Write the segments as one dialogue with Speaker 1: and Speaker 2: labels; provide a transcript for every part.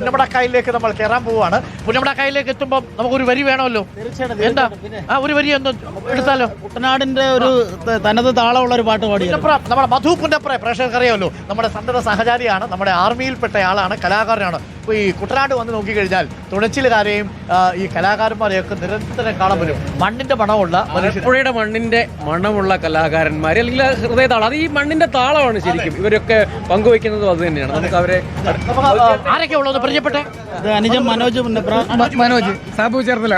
Speaker 1: പുന്നമടക്കായലിലേക്ക് നമ്മൾ കയറാൻ പോവുകയാണ്. പുന്നമടക്കായലിലേക്ക് എത്തുമ്പോൾ നമുക്കൊരു വരി വേണമല്ലോ? എന്താ? ആ ഒരു വരി ഒന്ന് എടുത്താലോ?
Speaker 2: കുട്ടനാടിന്റെ ഒരു തനത് താളമുള്ള ഒരു പാട്ട് പാടി
Speaker 1: നമ്മുടെ മധു പുന്നപ്ര പ്രേക്ഷകർക്ക് അറിയാമല്ലോ നമ്മുടെ സന്തത സഹചാരിയാണ് നമ്മുടെ ആർമിയിൽപ്പെട്ട ആളാണ് കലാകാരനാണ്. അപ്പോൾ ഈ കുട്ടനാട് വന്ന് നോക്കിക്കഴിഞ്ഞാൽ തുഴച്ചിലുകാരെയും ഈ കലാകാരന്മാരെയൊക്കെ നിരന്തരം കാണാൻ പറ്റും. മണ്ണിന്റെ മണമുള്ള
Speaker 3: പുഴയുടെ മണ്ണിന്റെ മണമുള്ള കലാകാരന്മാർ അല്ലെങ്കിൽ ആ ഹൃദയതാളം. അത് ഈ മണ്ണിന്റെ താളമാണ് ശരിക്കും. ഇവരൊക്കെ പങ്കുവയ്ക്കുന്നതും അത് തന്നെയാണ്. നമുക്ക് അവരെ
Speaker 1: ആരൊക്കെ ഉള്ളത്? പരിചയപ്പെട്ടെ?
Speaker 2: അനുജൻ മനോജ്
Speaker 4: മനോജ് സാബു ചേർത്തല.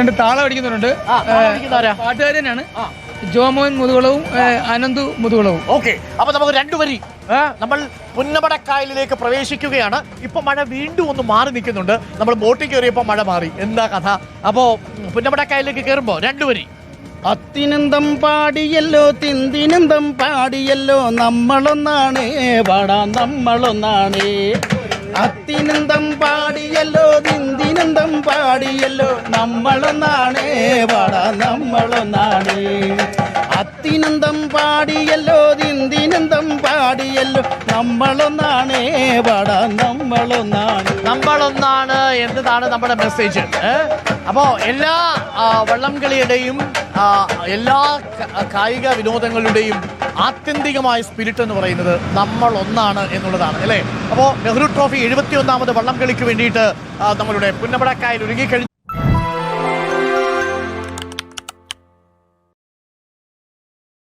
Speaker 4: രണ്ട് താളം അടിക്കുന്നുണ്ട് പാട്ടുകാരനാണ്. ജോമോൻ മുതുകുളവും അനന്തു മുതുകുളവും.
Speaker 1: ഓക്കെ. അപ്പൊ നമുക്ക് രണ്ടു വരി ഏ, നമ്മൾ പുന്നമടക്കായലിലേക്ക് പ്രവേശിക്കുകയാണ്. ഇപ്പൊ മഴ വീണ്ടും ഒന്ന് മാറി നിൽക്കുന്നുണ്ട്. നമ്മൾ ബോട്ടിൽ കയറിയപ്പോ മഴ മാറി. എന്താ കഥ? അപ്പോ ഉം, പുന്നമടക്കായലിലേക്ക് കയറുമ്പോ രണ്ടുപേരി
Speaker 2: അത്തിനന്തം പാടിയല്ലോ തിന്തിനന്തം പാടിയല്ലോ നമ്മളൊന്നാണ് പാടാൻ നമ്മളൊന്നാണ്. അത്തിനന്തം പാടിയല്ലോ തിന്തിനന്തം പാടിയല്ലോ നമ്മളൊന്നാണ് പാടാൻ നമ്മളൊന്നാണ്. അത്തിനന്തം പാടിയല്ലോ തിന്തിനന്തം പാടിയല്ലോ നമ്മളൊന്നാണ് നമ്മളൊന്നാണ്.
Speaker 1: നമ്മളൊന്നാണ് എന്നതാണ് നമ്മുടെ മെസ്സേജ് അപ്പോ എല്ലാ വള്ളംകളിയുടെയും എല്ലാ കായിക വിനോദങ്ങളുടെയും ആത്യന്തികമായ സ്പിരിറ്റ് എന്ന് പറയുന്നത് നമ്മൾ ഒന്നാണ് എന്നുള്ളതാണ് അല്ലേ? അപ്പോൾ നെഹ്റു ട്രോഫി എഴുപത്തി ഒന്നാമത് വള്ളംകളിക്ക് വേണ്ടിയിട്ട് ആ, നമ്മളുടെ പുന്നമടക്കായൽ ഒരുങ്ങിക്കഴിഞ്ഞു